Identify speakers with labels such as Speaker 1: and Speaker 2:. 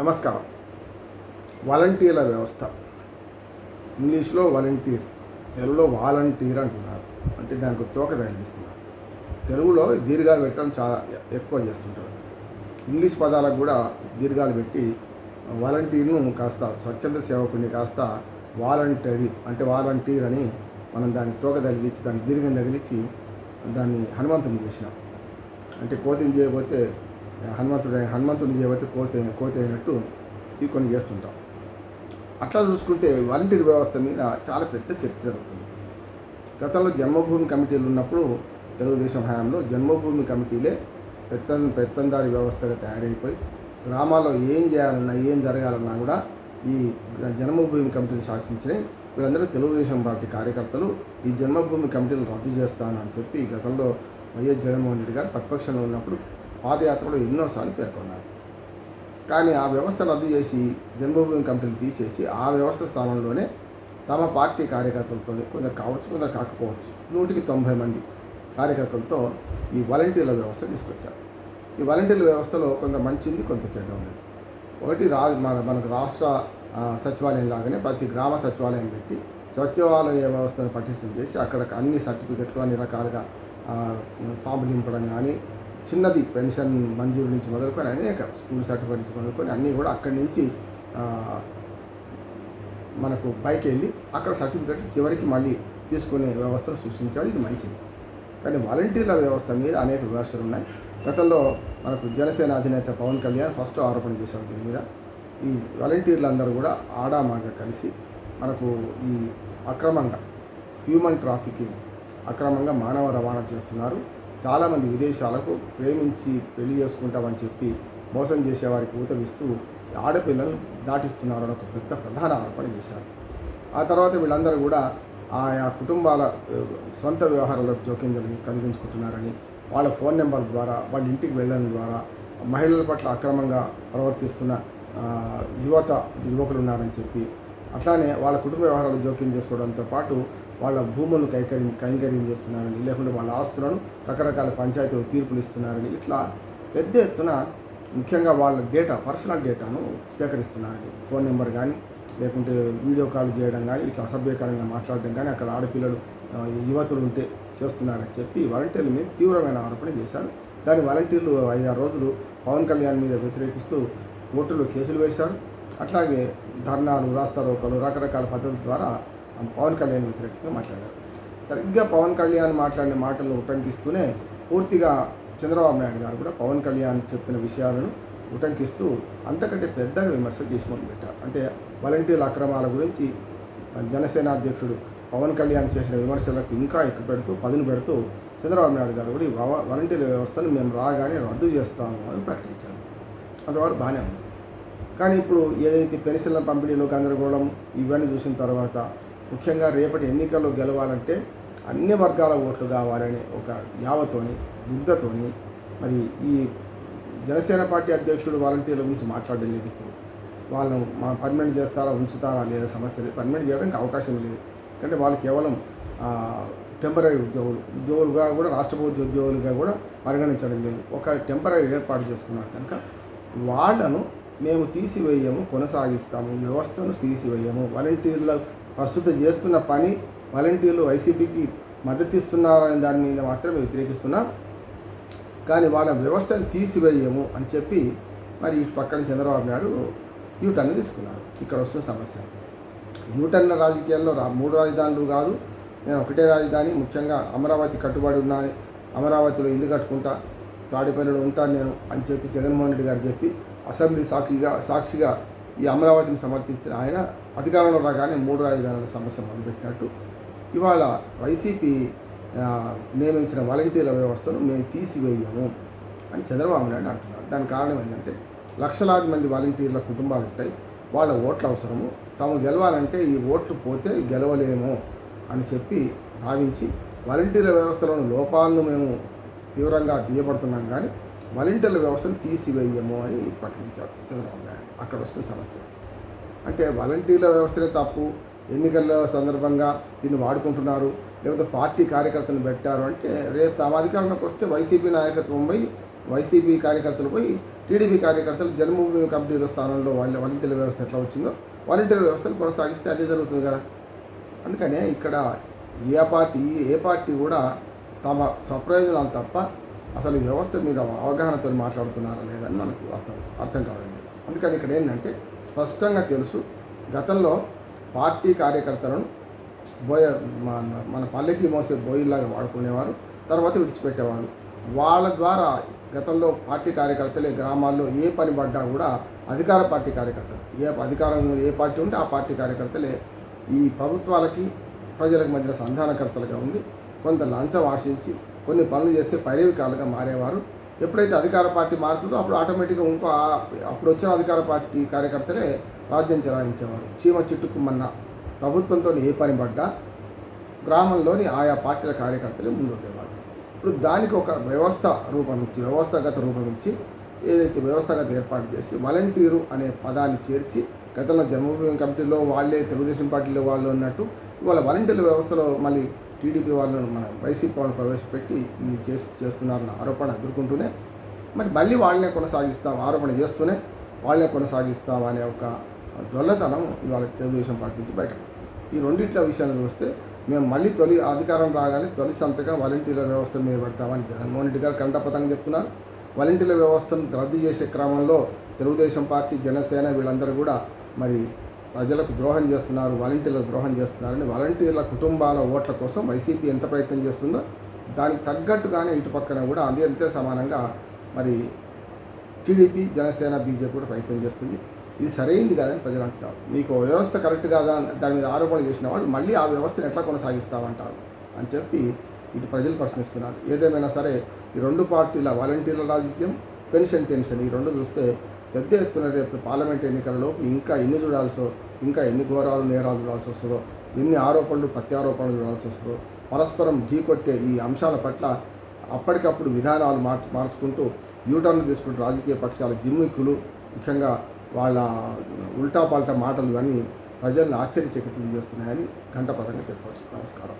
Speaker 1: నమస్కారం. వాలంటీర్ల వ్యవస్థ. ఇంగ్లీష్లో వాలంటీర్ తెలుగులో వాలంటీర్ అంటున్నారు. అంటే దానికి తోక తగిలిస్తున్నారు. తెలుగులో దీర్ఘాలు పెట్టడం చాలా ఎక్కువ చేస్తుంటారు. ఇంగ్లీష్ పదాలకు కూడా దీర్ఘాలు పెట్టి వాలంటీర్ను కాస్త స్వచ్ఛంద సేవకుడిని కాస్త వాలంటరీ అంటే వాలంటీర్ అని మనం దానికి తోక తగిలించి దానికి దీర్ఘం తగిలించి దాన్ని హనుమంతుని చేసినాం. అంటే కోతిని చేయబోతే హనుమంతుడు హనుమంతుని ఏవైతే కోత కోతి అయినట్టు ఇవి కొన్ని చేస్తుంటాం. అట్లా చూసుకుంటే వాలంటీర్ వ్యవస్థ మీద చాలా పెద్ద చర్చ జరుగుతుంది. గతంలో జన్మభూమి కమిటీలు ఉన్నప్పుడు తెలుగుదేశం హయాంలో జన్మభూమి కమిటీలే పెత్త పెత్తందారి వ్యవస్థగా తయారైపోయి గ్రామాల్లో ఏం చేయాలన్నా ఏం జరగాలన్నా కూడా ఈ జన్మభూమి కమిటీలు శాసించినాయి వీళ్ళందరూ తెలుగుదేశం పార్టీ కార్యకర్తలు ఈ జన్మభూమి కమిటీలు రద్దు చేస్తానని చెప్పి గతంలో వైఎస్ జగన్మోహన్ రెడ్డి గారు ప్రతిపక్షంలో ఉన్నప్పుడు పాదయాత్రలో ఎన్నోసార్లు పేర్కొన్నారు. కానీ ఆ వ్యవస్థ రద్దు చేసి జన్మభూమి కమిటీలు తీసేసి ఆ వ్యవస్థ స్థానంలోనే తమ పార్టీ కార్యకర్తలతో కొందరు కావచ్చు కొందరు కాకపోవచ్చు నూటికి తొంభై మంది కార్యకర్తలతో ఈ వాలంటీర్ల వ్యవస్థ తీసుకొచ్చారు. ఈ వాలంటీర్ల వ్యవస్థలో కొంత మంచి ఉంది కొంత చెడ్డ ఉంది. ఒకటి రా మన మనకు రాష్ట్ర సచివాలయం లాగానే ప్రతి గ్రామ సచివాలయం పెట్టి సచివాలయ వ్యవస్థను పటిష్టం చేసి అక్కడ అన్ని సర్టిఫికెట్లు అన్ని రకాలుగా ఆ, ఫామ్లు నింపడం కానీ చిన్నది పెన్షన్ మంజూరు నుంచి మొదలుకొని అనేక స్కూల్ సర్టిఫికేట్ నుంచి మొదలుకొని అన్నీ కూడా అక్కడి నుంచి మనకు పైకి వెళ్ళి అక్కడ సర్టిఫికెట్ చివరికి మళ్ళీ తీసుకునే వ్యవస్థను సృష్టించాలి ఇది మంచిది. కానీ వాలంటీర్ల వ్యవస్థ మీద అనేక విమర్శలు ఉన్నాయి. గతంలో మనకు జనసేన అధినేత పవన్ కళ్యాణ్ ఫస్ట్ ఆరోపణ చేశారు దీని మీద. ఈ వాలంటీర్లు అందరూ కూడా ఆడామాగా కలిసి మనకు ఈ అక్రమంగా హ్యూమన్ ట్రాఫికింగ్ అక్రమంగా మానవ రవాణా చేస్తున్నారు. చాలామంది విదేశాలకు ప్రేమించి పెళ్ళి చేసుకుంటామని చెప్పి మోసం చేసేవారికి ఊతమిస్తూ ఆడపిల్లలు దాటిస్తున్నారని ఒక పెద్ద ప్రధాన ఆరోపణ చేశారు. ఆ తర్వాత వీళ్ళందరూ కూడా ఆయా కుటుంబాల సొంత వ్యవహారాల్లో జోక్యం జరిగి కలిగించుకుంటున్నారని వాళ్ళ ఫోన్ నెంబర్ ద్వారా వాళ్ళ ఇంటికి వెళ్ళడం ద్వారా మహిళల పట్ల అక్రమంగా ప్రవర్తిస్తున్న యువత యువకులు ఉన్నారని చెప్పి అట్లానే వాళ్ళ కుటుంబ వ్యవహారాలు జోక్యం చేసుకోవడంతో పాటు వాళ్ళ భూములను కైకరి కైంకర్యం చేస్తున్నారని లేకుంటే వాళ్ళ ఆస్తులను రకరకాల పంచాయతీలు తీర్పులు ఇస్తున్నారని ఇట్లా పెద్ద ఎత్తున ముఖ్యంగా వాళ్ళ డేటా పర్సనల్ డేటాను సేకరిస్తున్నారని ఫోన్ నెంబర్ కానీ లేకుంటే వీడియో కాల్ చేయడం కానీ ఇట్లా అసభ్యకరంగా మాట్లాడడం కానీ అక్కడ ఆడపిల్లలు యువతులు ఉంటే చేస్తున్నారని చెప్పి వాలంటీర్ల మీద తీవ్రమైన ఆరోపణ చేశారు. దాని వాలంటీర్లు ఐదారు రోజులు పవన్ కళ్యాణ్ మీద వ్యతిరేకిస్తూ కోర్టులో కేసులు వేశారు. అట్లాగే ధర్నాలు రాస్తారోకలు రకరకాల పద్ధతుల ద్వారా పవన్ కళ్యాణ్ వ్యతిరేకంగా మాట్లాడారు. సరిగ్గా పవన్ కళ్యాణ్ మాట్లాడిన మాటలను ఉటంకిస్తూనే పూర్తిగా చంద్రబాబు నాయుడు గారు కూడా పవన్ కళ్యాణ్ చెప్పిన విషయాలను ఉటంకిస్తూ అంతకంటే పెద్దగా విమర్శలు చేసి మొదలుపెట్టారు అంటే వాలంటీర్ల అక్రమాల గురించి జనసేన అధ్యక్షుడు పవన్ కళ్యాణ్ చేసిన విమర్శలకు ఇంకా ఎక్కువ పెడుతూ పదును పెడుతూ చంద్రబాబు నాయుడు గారు కూడా ఈ వాలంటీర్ల వ్యవస్థను మేము రాగానే రద్దు చేస్తాము అని ప్రకటించారు. అంతవరకు బాగానే ఉంది. కానీ ఇప్పుడు ఏదైతే పెన్షన్ల పంపిణీలో గందరగోళం ఇవన్నీ చూసిన తర్వాత ముఖ్యంగా రేపటి ఎన్నికల్లో గెలవాలంటే అన్ని వర్గాల ఓట్లు కావాలనే ఒక యావతోని బుద్ధతోని మరి ఈ జనసేన పార్టీ అధ్యక్షుడు వాలంటీర్ల గురించి మాట్లాడడం లేదు ఇప్పుడు. వాళ్ళను మా పర్మనెంట్ చేస్తారా ఉంచుతారా లేదా సమస్య లేదు. పర్మనెంట్ చేయడానికి అవకాశం లేదు. ఎందుకంటే వాళ్ళు కేవలం టెంపరీ ఉద్యోగులు ఉద్యోగులుగా కూడా రాష్ట్ర ప్రభుత్వ ఉద్యోగులుగా కూడా పరిగణించడం లేదు. ఒక టెంపరీ ఏర్పాటు చేసుకున్నారు కనుక వాళ్ళను మేము తీసివేయము కొనసాగిస్తాము. వ్యవస్థను తీసివేయము. వాలంటీర్ల ప్రస్తుతం చేస్తున్న పని వాలంటీర్లు వైసీపీకి మద్దతు ఇస్తున్నారనే దాని మీద మాత్రమే వ్యతిరేకిస్తున్నాం. కానీ వాళ్ళ వ్యవస్థను తీసివేయము అని చెప్పి మరి ఇటు పక్కన చంద్రబాబు నాయుడు యూటర్న్ తీసుకున్నారు. ఇక్కడ వస్తున్న సమస్య. యూటర్న్ రాజకీయాల్లో రా మూడు రాజధానులు కాదు నేను ఒకటే రాజధాని ముఖ్యంగా అమరావతి కట్టుబడి ఉన్నా అమరావతిలో ఇల్లు కట్టుకుంటా తాడిపల్లిలో ఉంటాను నేను అని చెప్పి జగన్మోహన్ రెడ్డి గారు చెప్పి అసెంబ్లీ సాక్షిగా సాక్షిగా ఈ అమరావతిని సమర్థించిన ఆయన అధికారంలో రాగానే మూడు రాజధానుల సమస్య మొదలుపెట్టినట్టు. ఇవాళ వైసీపీ నియమించిన వాలంటీర్ల వ్యవస్థను మేము తీసివేయము అని చంద్రబాబు నాయుడు అంటున్నారు. దాని కారణం ఏంటంటే లక్షలాది మంది వాలంటీర్ల కుటుంబాలు ఉంటాయి. వాళ్ళ ఓట్ల అవసరము. తాము గెలవాలంటే ఈ ఓట్లు పోతే గెలవలేము అని చెప్పి భావించి వాలంటీర్ల వ్యవస్థలోని లోపాలను మేము తీవ్రంగా దియబడుతున్నాం కానీ వాలంటీర్ల వ్యవస్థను తీసివేయము అని ప్రకటించారు చంద్రబాబు నాయుడు అక్కడ వస్తున్న సమస్య. అంటే వాలంటీర్ల వ్యవస్థనే తప్పు. ఎన్నికల సందర్భంగా దీన్ని వాడుకుంటున్నారు. లేకపోతే పార్టీ కార్యకర్తలను పెట్టారు అంటే రేపు తమ అధికారంలోకి వస్తే వైసీపీ నాయకత్వం పోయి వైసీపీ కార్యకర్తలు పోయి టీడీపీ కార్యకర్తలు జన్మభూమి కమిటీల స్థానంలో వాళ్ళ వాలంటీర్ల వ్యవస్థ ఎట్లా వచ్చిందో వాలంటీర్ వ్యవస్థను కొనసాగిస్తే అదే జరుగుతుంది కదా. అందుకనే ఇక్కడ ఏ పార్టీ ఏ పార్టీ కూడా తమ స్వప్రయోజనాలు తప్ప అసలు ఈ వ్యవస్థ మీద అవగాహనతో మాట్లాడుతున్నారా లేదని మనకు అర్థం అర్థం కావడం లేదు. అందుకని ఇక్కడ ఏంటంటే స్పష్టంగా తెలుసు గతంలో పార్టీ కార్యకర్తలను బోయ మన- మన పల్లెకి మోసే బోయిల్లాగా వాడుకునేవారు తర్వాత విడిచిపెట్టేవారు. వాళ్ళ ద్వారా గతంలో పార్టీ కార్యకర్తలే గ్రామాల్లో ఏ పని పడ్డా కూడా అధికార పార్టీ కార్యకర్తలు ఏ అధికారం ఏ పార్టీ ఉంటే ఆ పార్టీ కార్యకర్తలే ఈ ప్రభుత్వాలకి ప్రజలకు మధ్య సంధానకర్తలుగా ఉండి కొంత లంచం ఆశించి కొన్ని పనులు చేస్తే పైరవికాలుగా మారేవారు. ఎప్పుడైతే అధికార పార్టీ మారుతుందో అప్పుడు ఆటోమేటిక్గా ఇంకో అప్పుడు వచ్చిన అధికార పార్టీ కార్యకర్తలే రాజ్యం చెలాయించేవారు. చీమ చిట్టుకుమన్న ప్రభుత్వంతో ఏ పని పడ్డా గ్రామంలోని ఆయా పార్టీల కార్యకర్తలే ముందుండేవారు. ఇప్పుడు దానికి ఒక వ్యవస్థ రూపం ఇచ్చి వ్యవస్థాగత రూపం ఇచ్చి ఏదైతే వ్యవస్థగత ఏర్పాటు చేసి వాలంటీరు అనే పదాన్ని చేర్చి గతంలో జన్మభూమి కమిటీలో వాళ్ళే తెలుగుదేశం పార్టీలో వాళ్ళు ఉన్నట్టు ఇవాళ వాలంటీర్ల వ్యవస్థలో మళ్ళీ టీడీపీ వాళ్ళను మన వైసీపీ వాళ్ళని ప్రవేశపెట్టి ఇది చేసి చేస్తున్నారన్న ఆరోపణ ఎదుర్కొంటూనే మరి మళ్ళీ వాళ్ళనే కొనసాగిస్తాం ఆరోపణ చేస్తూనే వాళ్ళనే కొనసాగిస్తాం అనే ఒక దొల్లతనం ఇవాళ తెలుగుదేశం పార్టీ నుంచి బయటపడుతుంది. ఈ రెండిట్ల విషయాన్ని చూస్తే మేము మళ్ళీ తొలి అధికారం రాగానే తొలి సంతగా వాలంటీర్ల వ్యవస్థ మీద పెడతామని జగన్మోహన్ రెడ్డి గారు కంటపతంగా చెప్తున్నారు. వాలంటీర్ల వ్యవస్థను రద్దు చేసే క్రమంలో తెలుగుదేశం పార్టీ జనసేన వీళ్ళందరూ కూడా మరి ప్రజలకు ద్రోహం చేస్తున్నారు వాలంటీర్లకు ద్రోహం చేస్తున్నారని వాలంటీర్ల కుటుంబాల ఓట్ల కోసం వైసీపీ ఎంత ప్రయత్నం చేస్తుందో దానికి తగ్గట్టుగానే ఇటు పక్కన కూడా అదే అంతే సమానంగా మరి టీడీపీ జనసేన బీజేపీ కూడా ప్రయత్నం చేస్తుంది. ఇది సరైంది కాదని ప్రజలు అంటున్నారు. మీకు వ్యవస్థ కరెక్ట్ కాదా దాని మీద ఆరోపణలు చేసిన వాళ్ళు మళ్ళీ ఆ వ్యవస్థను ఎట్లా కొనసాగిస్తామంటారు అని చెప్పి ఇటు ప్రజలు ప్రశ్నిస్తున్నారు. ఏదేమైనా సరే ఈ రెండు పార్టీల వాలంటీర్ల రాజకీయం పెన్షన్ టెన్షన్ ఈ రెండు చూస్తే పెద్ద ఎత్తున రేపు పార్లమెంట్ ఎన్నికలలో ఇంకా ఎన్ని చూడాల్సో ఇంకా ఎన్ని ఘోరాలు నేరాలు చూడాల్సి వస్తుందో ఎన్ని ఆరోపణలు ప్రత్యారోపణలు చూడాల్సి వస్తుందో పరస్పరం ఢీకొట్టే ఈ అంశాల పట్ల అప్పటికప్పుడు విధానాలు మార్ మార్చుకుంటూ యూటర్న్ తీసుకుంటూ రాజకీయ పక్షాల జిమ్మిక్కులు ముఖ్యంగా వాళ్ళ ఉల్టా పాల్టా మాటలు ఇవన్నీ ప్రజల్ని ఆశ్చర్యచకితం చేస్తున్నాయని ఘంటపదంగా చెప్పవచ్చు నమస్కారం.